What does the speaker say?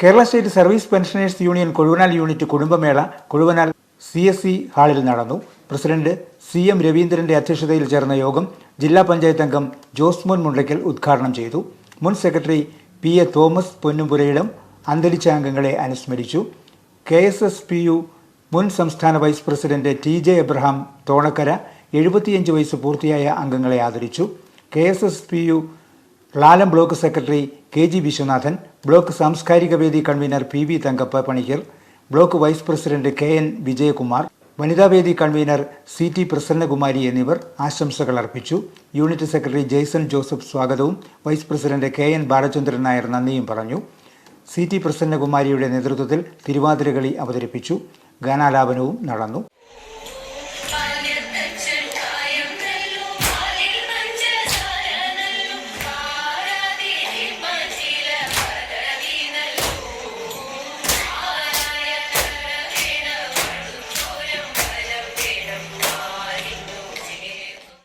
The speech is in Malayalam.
Kerala state service pensioners union Kozhuvanal unit കുടുംബമേള Kozhuvanal C S C ഹാളിൽ നടന്നു. പ്രസിഡന്റ് സി എം രവീന്ദ്രന്റെ അധ്യക്ഷതയിൽ ചേർന്ന യോഗം ജില്ലാ പഞ്ചായത്ത് അംഗം ജോസ്മോൻ മുണ്ടയ്ക്കൽ ഉദ്ഘാടനം ചെയ്തു. മുൻ secretary P A Thomas Ponnupurayidam അന്തരിച്ച അംഗങ്ങളെ അനുസ്മരിച്ചു. K S S P U മുൻ സംസ്ഥാന vice president T J Abraham Thonakkara എഴുപത്തിയഞ്ച് വയസ്സ് പൂർത്തിയായ അംഗങ്ങളെ ആദരിച്ചു. K S S P U Lalam block secretary K G Viswanathan block സാംസ്കാരിക വേദി convener P V Thankappa Panicker block vice president K N Vijayakumar വനിതാവേദി കൺവീനർ സി ടി പ്രസന്നകുമാരി എന്നിവർ ആശംസകൾ അർപ്പിച്ചു. യൂണിറ്റ് സെക്രട്ടറി ജെയ്സൺ ജോസഫ് സ്വാഗതവും vice president K N Balachandran Nair നന്ദിയും പറഞ്ഞു. സി ടി പ്രസന്നകുമാരിയുടെ നേതൃത്വത്തിൽ തിരുവാതിരകളി അവതരിപ്പിച്ചു. ഗാനാലാപനവും നടന്നു.